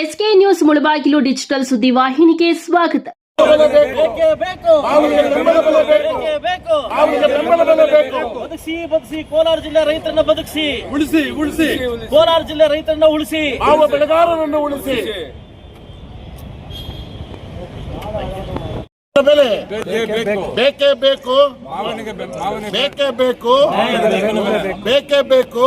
SK news Mulbagal digital ಸುದ್ದಿ ವಾಹಿನಿಗೆ ಸ್ವಾಗತ. ಬದುಕಿಸಿ ಬದುಕಿಸಿ ಕೋಲಾರ ಜಿಲ್ಲೆ ರೈತರನ್ನ ಬದುಕಿಸಿ. ಉಳಿಸಿ ಉಳಿಸಿ. ಕೋಲಾರ ಜಿಲ್ಲೆ ರೈತರನ್ನ ಉಳಿಸಿ. ಮಾವ ಬೆಳೆಗಾರರನ್ನು ಉಳಿಸಿ. ಬೆಲೆ ಬೇಕೇ ಬೇಕು. ಬೇಕೇ ಬೇಕು. ಬೇಕೇ ಬೇಕು.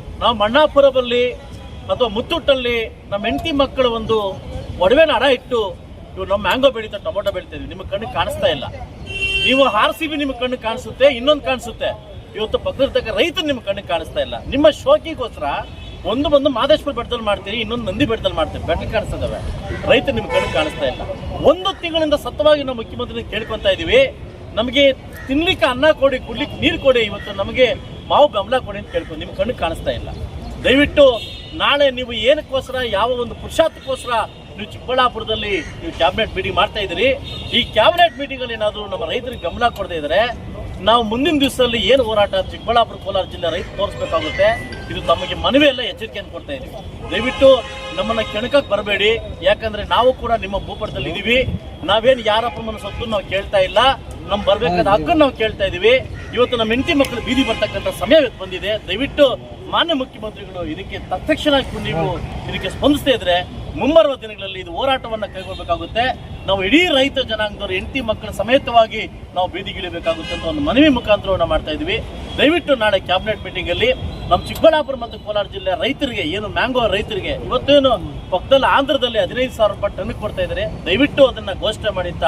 ನಾವು ಮಣ್ಣಾಪುರದಲ್ಲಿ ಅಥವಾ ಮುತ್ತುಟ್ಟಲ್ಲಿ ನಮ್ಮ ಹೆಂಡತಿ ಮಕ್ಕಳ ಒಂದು ಒಡವೆನ ಅಡ ಇಟ್ಟು ಇವು ನಮ್ಮ ಮ್ಯಾಂಗೋ ಬೆಳೀತಾ ಟೊಮೊಟೊ ಬೆಳಿತೀವಿ ನಿಮ್ಮ ಕಣ್ಣಿಗೆ ಕಾಣಿಸ್ತಾ ಇಲ್ಲ. ನೀವು ಆರ್ ಸಿ ಬಿ ನಿಮ್ಮ ಕಣ್ಣು ಕಾಣಿಸುತ್ತೆ, ಇನ್ನೊಂದು ಕಾಣಿಸುತ್ತೆ. ಇವತ್ತು ಪಕ್ಕದಕ್ಕ ರೈತರು ನಿಮ್ಮ ಕಣ್ಣಿಗೆ ಕಾಣಿಸ್ತಾ ಇಲ್ಲ. ನಿಮ್ಮ ಶೋಕಿಗೋಸ್ಕರ ಒಂದು ಬಂದು ಮಾದೇಶ್ವರ ಬೆಟ್ಟದಲ್ಲಿ ಮಾಡ್ತೀರಿ, ಇನ್ನೊಂದು ನಂದಿ ಬೆಟ್ಟದಲ್ಲಿ ಮಾಡ್ತೀವಿ ಬೆಟ್ಟ ಕಾಣಿಸ್ತದವೆ. ರೈತರು ನಿಮ್ಮ ಕಣ್ಣಿಗೆ ಕಾಣಿಸ್ತಾ ಇಲ್ಲ. ಒಂದು ತಿಂಗಳಿಂದ ಸತ್ತವಾಗಿ ನಾವು ಮುಖ್ಯಮಂತ್ರಿ ಕೇಳ್ಕೊತಾ ಇದ್ದೀವಿ ನಮಗೆ ತಿನ್ಲಿಕ್ಕೆ ಅನ್ನ ಕೊಡಿ, ಕುಡ್ಲಿಕ್ಕೆ ನೀರು ಕೊಡಿ. ಇವತ್ತು ನಮಗೆ ಮಾವು ಬೆಂಬಲ ಕೊಡಿ ಅಂತ ಕೇಳ್ಕೊಂಡು ನಿಮ್ಮ ಕಣ್ಣು ಕಾಣಿಸ್ತಾ ಇಲ್ಲ. ದಯವಿಟ್ಟು ನಾಳೆ ನೀವು ಏನಕ್ಕೋಸ್ಕರ ಯಾವ ಒಂದು ಪುರುಷಾರ್ಥಕ್ಕೋಸ್ಕರ ನೀವು ಚಿಕ್ಕಬಳ್ಳಾಪುರದಲ್ಲಿ ನೀವು ಕ್ಯಾಬಿನೆಟ್ ಮೀಟಿಂಗ್ ಮಾಡ್ತಾ ಇದ್ದೀರಿ ಈ ಕ್ಯಾಬಿನೆಟ್ ಮೀಟಿಂಗ್ ಅಲ್ಲಿ ಏನಾದರೂ ನಮ್ಮ ರೈತರಿಗೆ ಗಮನ ಕೊಡದೇ ಇದ್ರೆ ನಾವು ಮುಂದಿನ ದಿವಸದಲ್ಲಿ ಏನು ಹೋರಾಟ ಚಿಕ್ಕಬಳ್ಳಾಪುರ ಕೋಲಾರ ಜಿಲ್ಲೆ ರೈತ ತೋರಿಸ್ಬೇಕಾಗುತ್ತೆ ಇದು ತಮಗೆ ಮನವಿ ಎಲ್ಲ ಎಚ್ಚರಿಕೆಯನ್ನು ಕೊಡ್ತಾ ಇದ್ದೀವಿ. ದಯವಿಟ್ಟು ನಮ್ಮನ್ನ ಕೆಣಕಕ್ಕೆ ಬರಬೇಡಿ ಯಾಕಂದ್ರೆ ನಾವು ಕೂಡ ನಿಮ್ಮ ಭೂಪಟದಲ್ಲಿ ಇದ್ದೀವಿ ನಾವೇನು ಯಾರಪ್ಪ ಸೊತ್ತು ನಾವು ಕೇಳ್ತಾ ಇಲ್ಲ ನಮ್ಮ ಬರ್ಬೇಕಾದ ಹಕ್ಕನ್ನು ನಾವು ಕೇಳ್ತಾ ಇದೀವಿ. ಇವತ್ತು ನಮ್ಮ ಹೆಂಡತಿ ಮಕ್ಕಳು ಬೀದಿ ಬರ್ತಕ್ಕಂಥ ಸಮಯ ಬಂದಿದೆ. ದಯವಿಟ್ಟು ಮಾನ್ಯ ಮುಖ್ಯಮಂತ್ರಿಗಳು ಇದಕ್ಕೆ ತತ್ಕ್ಷಣ ನೀವು ಇದಕ್ಕೆ ಸ್ಪಂದಿಸ್ತಾ ಇದ್ರೆ ಮುಂಬರುವ ದಿನಗಳಲ್ಲಿ ಇದು ಹೋರಾಟವನ್ನು ಕೈಗೊಳ್ಬೇಕಾಗುತ್ತೆ ನಾವು ಇಡೀ ರೈತ ಜನಾಂಗದವರು, ಹೆಂಡತಿ ಮಕ್ಕಳ ಸಮೇತವಾಗಿ ನಾವು ಬೀದಿಗಿಳಿಬೇಕಾಗುತ್ತೆ ಅಂತ ಒಂದು ಮನವಿ ಮುಖಾಂತರವನ್ನು ಮಾಡ್ತಾ ಇದೀವಿ. ದಯವಿಟ್ಟು ನಾಳೆ ಕ್ಯಾಬಿನೆಟ್ ಮೀಟಿಂಗ್ ಅಲ್ಲಿ ನಮ್ಮ ಚಿಕ್ಕಬಳ್ಳಾಪುರ ಮತ್ತು ಕೋಲಾರ ಜಿಲ್ಲೆ ರೈತರಿಗೆ, ಏನು ಮ್ಯಾಂಗೋ ರೈತರಿಗೆ, ಇವತ್ತೇನು ಪಕ್ಕದಲ್ಲಿ ಆಂಧ್ರದಲ್ಲಿ ಹದಿನೈದು ಸಾವಿರ ರೂಪಾಯಿ ಟನ್ ಕೊಡ್ತಾ ಇದ್ದಾರೆ. ದಯವಿಟ್ಟು ಅದನ್ನ ಘೋಷಣೆ ಮಾಡಿ ಅಂತ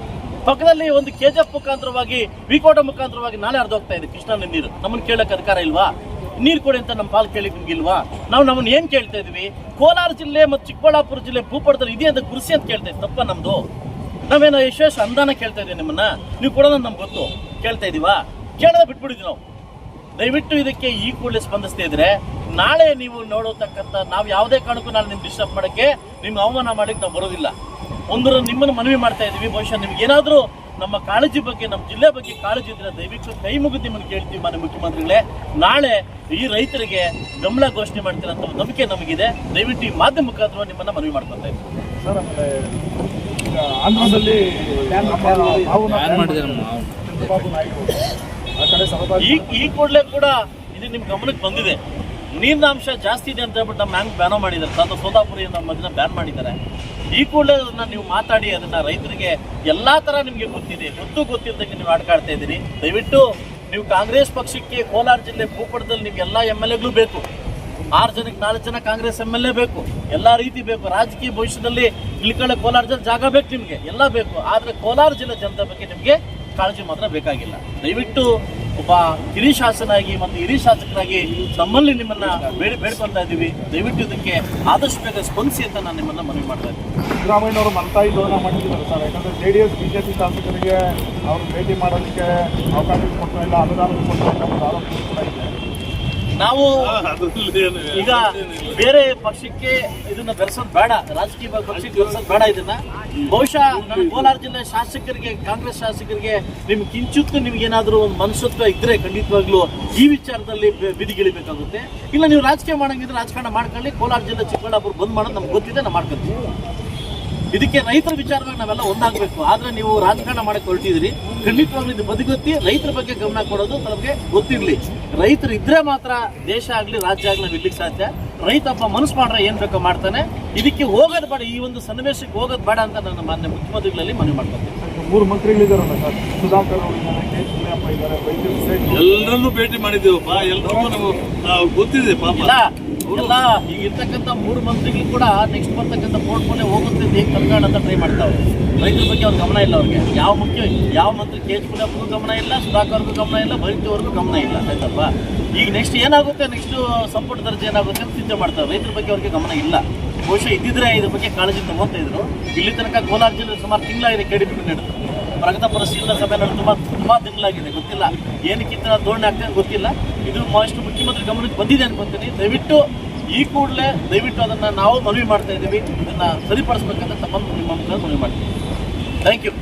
ಪಕ್ಕದಲ್ಲಿ ಒಂದು ಕೆಜೆಫ್ ಮುಖಾಂತರವಾಗಿ ವಿಕೋಟ ಮುಖಾಂತರವಾಗಿ ನಾಳೆ ಹರಿದು ಹೋಗ್ತಾ ಇದೆ. ಕೃಷ್ಣಾ ನೀರು. ನಮ್ಮನ್ನು ಕೇಳಕ್ಕೆ ಅಧಿಕಾರ ಇಲ್ವಾ? ನೀರು ಕೊಡಿ ಅಂತ ನಮ್ಮ ಪಾಲ್ ಕೇಳಿ ನಿಮ್ಗೆ ಇಲ್ವಾ? ನಾವು ನಮ್ಮನ್ನು ಏನ್ ಕೇಳ್ತಾ ಇದೀವಿ? ಕೋಲಾರ ಜಿಲ್ಲೆ ಮತ್ತು ಚಿಕ್ಕಬಳ್ಳಾಪುರ ಜಿಲ್ಲೆ ಭೂಪಟದಲ್ಲಿ ಇದೆ ಅಂತ ಕೃಷಿ ಅಂತ ಕೇಳ್ತಾ ಇದ್ದೀವಿ ತಪ್ಪ ನಮ್ದು? ನಾವೇನೋ ಯಶಸ್ ಅಂದಾನ ಕೇಳ್ತಾ ಇದ್ದೀವಿ ನಿಮ್ಮನ್ನ? ನೀವು ಕೊಡೋದು ನಮ್ಗೆ ಗೊತ್ತು. ಕೇಳ್ತಾ ಇದೀವಾ? ಕೇಳದ ಬಿಟ್ಬಿಡಿದ್ವಿ ನಾವು. ದಯವಿಟ್ಟು ಇದಕ್ಕೆ ಈ ಕೂಡಲೇ ಸ್ಪಂದಿಸ್ತಾ ಇದ್ರೆ, ನಾಳೆ ನೀವು ನೋಡೋತಕ್ಕಂಥ, ನಾವು ಯಾವುದೇ ಕಾರಣಕ್ಕೂ ನಾನು ನಿಮ್ಗೆ ಡಿಸ್ಟರ್ಬ್ ಮಾಡೋಕ್ಕೆ ನಿಮ್ಗೆ ಅವಮಾನ ಮಾಡಕ್ಕೆ ನಾವು ಬರೋದಿಲ್ಲ. ಒಂದು ನಿಮ್ಮನ್ನು ಮನವಿ ಮಾಡ್ತಾ ಇದ್ದೀವಿ. ಬಹುಶಃ ನಿಮ್ಗೆ ಏನಾದರೂ ನಮ್ಮ ಕಾಳಜಿ ಬಗ್ಗೆ ನಮ್ಮ ಜಿಲ್ಲೆ ಬಗ್ಗೆ ಕಾಳಜಿ ಇದ್ರೆ ದಯವಿಟ್ಟು ಕೈ ಮುಗಿದು ನಿಮ್ಮನ್ನು ಕೇಳ್ತೀವಿ ಮಾನ್ಯ ಮುಖ್ಯಮಂತ್ರಿಗಳೇ. ನಾಳೆ ಈ ರೈತರಿಗೆ ಗಮನ ಘೋಷಣೆ ಮಾಡ್ತೀರ ಅಂತ ಒಂದು ನಂಬಿಕೆ ನಮಗಿದೆ. ದಯವಿಟ್ಟು ಈ ಮಾಧ್ಯಮ ಮುಖಾಂತರ ನಿಮ್ಮನ್ನ ಮನವಿ ಮಾಡ್ಕೊತಾ ಇದ್ದೀವಿ. ಸರ್ ಆಮೇಲೆ ಈಗ ಆಂಧ್ರದಲ್ಲಿ ನಮ್ಮ ಮಾವನ ಚಂದ್ರಬಾಬು ನಾಯ್ಡು ಆ ಕಡೆ ಸಹಭಾಗಿ ಈ ಈ ಕೂಡಲೇ ಕೂಡ ಇದು ನಿಮ್ ಗಮನಕ್ಕೆ ಬಂದಿದೆ. ನೀರಿನ ಅಂಶ ಜಾಸ್ತಿ ಇದೆ ಅಂತ ಹೇಳ್ಬಿಟ್ಟು ನಮ್ಮ ಹ್ಯಾಂಗ್ ಬ್ಯಾನೋ ಮಾಡಿದ್ದಾರೆ. ತಾತ ಸೋದಾಪುರಿ ನಮ್ಮ ಅದನ್ನ ಬ್ಯಾನ್ ಮಾಡಿದ್ದಾರೆ. ಈ ಕೂಡಲೇ ಅದನ್ನ ನೀವು ಮಾತಾಡಿ, ಅದನ್ನ ರೈತರಿಗೆ ಎಲ್ಲಾ ತರ ನಿಮ್ಗೆ ಗೊತ್ತಿದೆ. ಗೊತ್ತು ಗೊತ್ತಿಲ್ಲದಂಗೆ ನೀವು ಆಡ್ಕಾಡ್ತಾ ಇದ್ದೀರಿ. ದಯವಿಟ್ಟು ನೀವು ಕಾಂಗ್ರೆಸ್ ಪಕ್ಷಕ್ಕೆ ಕೋಲಾರ ಜಿಲ್ಲೆ ಭೂಪಟದಲ್ಲಿ ನಿಮ್ಗೆ ಎಲ್ಲಾ ಎಂ ಎಲ್ ಎಗಳು ಬೇಕು. ಆರು ಜನಕ್ಕೆ ನಾಲ್ಕು ಜನ ಕಾಂಗ್ರೆಸ್ ಎಂ ಎಲ್ ಎ ಬೇಕು. ಎಲ್ಲಾ ರೀತಿ ಬೇಕು. ರಾಜಕೀಯ ಭವಿಷ್ಯದಲ್ಲಿ ಇಳ್ಕೊಳ್ಳೋ ಕೋಲಾರ ಜನ ಜಾಗ ಬೇಕು ನಿಮಗೆ. ಎಲ್ಲ ಬೇಕು. ಆದ್ರೆ ಕೋಲಾರ ಜಿಲ್ಲೆ ಜನತೆ ಬಗ್ಗೆ ನಿಮಗೆ ಕಾಳಜಿ ಮಾತ್ರ ಬೇಕಾಗಿಲ್ಲ. ದಯವಿಟ್ಟು ಒಬ್ಬ ಹಿರಿಯ ಶಾಸನಾಗಿ ಮತ್ತು ಹಿರಿಯ ಶಾಸಕರಾಗಿ ನಮ್ಮಲ್ಲಿ ನಿಮ್ಮನ್ನ ಬೇಡಿ ಬೇಡ್ಕೊಳ್ತಾ ಇದ್ದೀವಿ. ದಯವಿಟ್ಟು ಇದಕ್ಕೆ ಆದಷ್ಟು ಬೇಗ ಸ್ಪಂದಿಸಿ ಅಂತ ನಾನು ನಿಮ್ಮನ್ನ ಮನವಿ ಮಾಡ್ತಾ ಇದ್ದೀನಿ. ಸಿದ್ದರಾಮಯ್ಯನವರು ಮಲ್ತಾಯಿ ಧೋರಣೆ ಮಾಡಿದ್ದಾರೆ ಸರ್. ಯಾಕಂದ್ರೆ ಜೆ ಡಿ ಎಸ್ ಬಿಜೆಪಿ ಶಾಸಕರಿಗೆ ಅವ್ರು ಭೇಟಿ ಮಾಡೋದಕ್ಕೆ ಅವಕಾಶ ಕೊಡ್ತಾ ಇಲ್ಲ ಅನುದಾನ ಕೊಡ್ತಾ ಇಲ್ಲ ಆರೋಪ ಕೂಡ ಇದೆ. ನಾವು ಈಗ ಬೇರೆ ಪಕ್ಷಕ್ಕೆ ಇದನ್ನ ಬೆರೆಸೋದು ಬೇಡ. ರಾಜಕೀಯ ಪಕ್ಷಕ್ಕೆ ಬೆರೆಸೋದು ಬೇಡ ಇದನ್ನ. ಬಹುಶಃ ಕೋಲಾರ ಜಿಲ್ಲೆ ಶಾಸಕರಿಗೆ ಕಾಂಗ್ರೆಸ್ ಶಾಸಕರಿಗೆ ನಿಮ್ಗೆ ಕಿಂಚುತ್ತ ನಿಮ್ಗೆ ಏನಾದರೂ ಒಂದು ಮನುಷ್ಯತ್ವ ಇದ್ರೆ ಖಂಡಿತವಾಗ್ಲೂ ಈ ವಿಚಾರದಲ್ಲಿ ಬೀದಿಗಿಳಿಬೇಕಾಗುತ್ತೆ. ಇಲ್ಲ ನೀವು ರಾಜಕೀಯ ಮಾಡಂಗಿದ್ರೆ ರಾಜಕಾರಣ ಮಾಡ್ಕೊಳ್ಳಿ. ಕೋಲಾರ ಜಿಲ್ಲೆ ಚಿಕ್ಕಬಳ್ಳಾಪುರ ಬಂದ್ ಮಾಡೋದು ನಮ್ಗೆ ಗೊತ್ತಿದೆ ನಾವು ಮಾಡ್ಕೊತೀವಿ. ಇದಕ್ಕೆ ರೈತರ ವಿಚಾರವಾಗಿ ನಾವೆಲ್ಲ ಒಂದಾಗಬೇಕು. ಆದ್ರೆ ನೀವು ರಾಜಕಾರಣ ಮಾಡಕ್ಕೆ ಹೊರಟಿದ್ರಿ ಖಂಡಿತವಾಗ್ಲೂ ಇದು ಬದಿಗೊತ್ತಿ ರೈತರ ಬಗ್ಗೆ ಗಮನ ಕೊಡೋದು ನಮಗೆ ಗೊತ್ತಿರಲಿ. ರೈತರು ಇದ್ರೆ ಮಾತ್ರ ದೇಶ ಆಗ್ಲಿ, ರಾಜ್ಯ ಆಗ್ಲಿ ನಾವು ಇರ್ಲಿಕ್ಕೆ ಸಾಧ್ಯ. ರೈತಪ್ಪ ಮನಸ್ಸು ಮಾಡ್ರೆ ಏನ್ ಬೇಕೋ ಮಾಡ್ತಾನೆ. ಇದಕ್ಕೆ ಹೋಗೋದು ಬೇಡ. ಈ ಒಂದು ಸನ್ನಿವೇಶಕ್ಕೆ ಹೋಗೋದು ಬೇಡ ಅಂತ ನನ್ನ ಮಾನ್ಯ ಮುಖ್ಯಮಂತ್ರಿಗಳಲ್ಲಿ ಮನವಿ ಮಾಡ್ತೀನಿ ಮೂರು ಮಂತ್ರಿಗಳಿದ್ದಾರಲ್ಲ ಸರ್. ಸುಧಾಕರ್ ಅವರು ಇದ್ದಾರೆ ಕೆ ಇದ್ದಾರೆ ವೈದ್ಯರು ಸೇರಿ ಎಲ್ಲರನ್ನೂ ಭೇಟಿ ಮಾಡಿದ್ದೇವಪ್ಪ. ಎಲ್ರಿಗೂ ನಾವು ನಾವು ಗೊತ್ತಿದೆ ಪಾಪ. ಇಲ್ಲ ಎಲ್ಲ ಈಗ ಇರ್ತಕ್ಕಂಥ ಮೂರು ಮಂತ್ರಿಗಳು ಕೂಡ ನೆಕ್ಸ್ಟ್ ಬರ್ತಕ್ಕಂಥ ಪೋರ್ಟ್ಫೋಲಿಯೋ ಹೋಗುತ್ತೆ ಅಂತ ಹೇಗೆ ತರ್ಗಾಣ ಅಂತ ಟ್ರೈ ಮಾಡ್ತಾವೆ ರೈತರ ಬಗ್ಗೆ ಅವ್ರ ಗಮನ ಇಲ್ಲ ಅವ್ರಿಗೆ. ಯಾವ ಮುಖ್ಯ ಯಾವ ಮಂತ್ರಿ ಕೆ ಎಚ್ ಮುನಿಯಪ್ಪಗೂ ಗಮನ ಇಲ್ಲ ಸುಧಾಕರ್ಗೂ ಗಮನ ಇಲ್ಲ ಬೈತಿಯವ್ರಿಗೂ ಗಮನ ಇಲ್ಲ ಆಯ್ತಪ್ಪ? ಈಗ ನೆಕ್ಸ್ಟ್ ಏನಾಗುತ್ತೆ ನೆಕ್ಸ್ಟ್ ಸಂಪುಟ ದರ್ಜೆ ಏನಾಗುತ್ತೆ ಅಂತ ಚಿಂತೆ ಮಾಡ್ತಾರೆ. ರೈತರ ಬಗ್ಗೆ ಅವ್ರಿಗೆ ಗಮನ ಇಲ್ಲ. ಬಹುಶಃ ಇದ್ದಿದ್ರೆ ಇದ್ರ ಬಗ್ಗೆ ಕಾಳಜಿ ತಗೋತಾ ಇದ್ರು. ಇಲ್ಲಿ ತನಕ ಕೋಲಾರ ಜಿಲ್ಲೆ ಸುಮಾರು ತಿಂಗಳಾಗಿದೆ ಕೆಡಿಬಿಟ್ಟು ನಡೆದು. ಪ್ರಗತ ಪರಿಶೀಲನಾ ಸಭೆ ನಡೆದು ತುಂಬಾ ತುಂಬಾ ದಿನಗಳಾಗಿದೆ. ಗೊತ್ತಿಲ್ಲ ಏನಕ್ಕಿಂತ ಧೋರಣೆ ಆಗ್ತದೆ ಗೊತ್ತಿಲ್ಲ. ಇದು ಮಾಸ್ಟರ್ ಮುಖ್ಯಮಂತ್ರಿ ಗಮನಕ್ಕೆ ಬಂದಿದೆ ಅನ್ಕೊತೀನಿ. ದಯವಿಟ್ಟು ಈ ಕೂಡಲೇ ದಯವಿಟ್ಟು ಅದನ್ನ ನಾವು ಮನವಿ ಮಾಡ್ತಾ ಇದ್ದೀವಿ. ಇದನ್ನ ಸರಿಪಡಿಸ್ಬೇಕಂತ ತಮ್ಮನ್ನು ನಿಮ್ಮ ಮನವಿ ಮಾಡ್ತೀವಿ ಥ್ಯಾಂಕ್ ಯು